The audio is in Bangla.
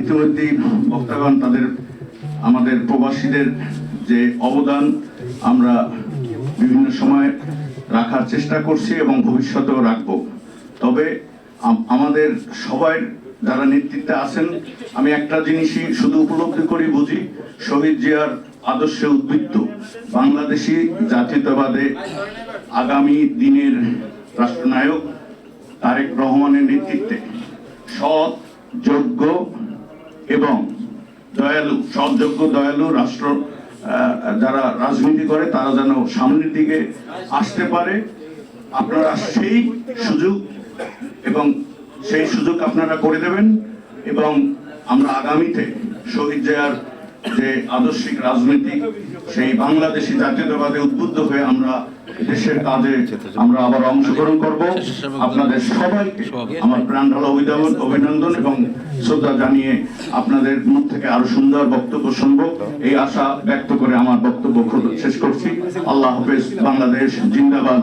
ইতিমধ্যেই বক্তাগণ, তাদের, আমাদের প্রবাসীদের যে অবদান আমরা বিভিন্ন সময় রাখার চেষ্টা করছি এবং ভবিষ্যতেও রাখব। তবে আমাদের সবাই যারা নেতৃত্বে আছেন, আমি একটা জিনিসই শুধু উপলব্ধি করি, বুঝি, শহীদ জিয়ার আদর্শে উদ্বৃত্ত, বাংলাদেশি জাতীয়তাবাদে আগামী দিনের রাষ্ট্রনায়ক তারেক রহমানের নেতৃত্বে। সৎ যোগ্য এবং দয়ালু, সৎযোগ্য, দয়ালু রাষ্ট্র যারা রাজনীতি করে, তারা যেন সামনের দিকে আসতে পারে। আপনারা সেই সুযোগ এবং সেই সুযোগ আপনারা করে দেবেন এবং আমরা আগামীতে শহীদ জিয়ার যে আদর্শিক রাজনীতি, সেই বাংলাদেশি জাতীয়তাবাদে উদ্বুদ্ধ হয়ে আমরা দেশের কাজে আমরা আবার অংশগ্রহণ করব। আপনাদের সবাইকে আমার প্রাণ ঢালা অভিনন্দন এবং শ্রদ্ধা জানিয়ে আপনাদের মুখ থেকে আরও সুন্দর বক্তব্য শুনব। এই আশা ব্যক্ত করে আমার বক্তব্য শেষ করছি। আল্লাহ হাফেজ, বাংলাদেশ জিন্দাবাদ।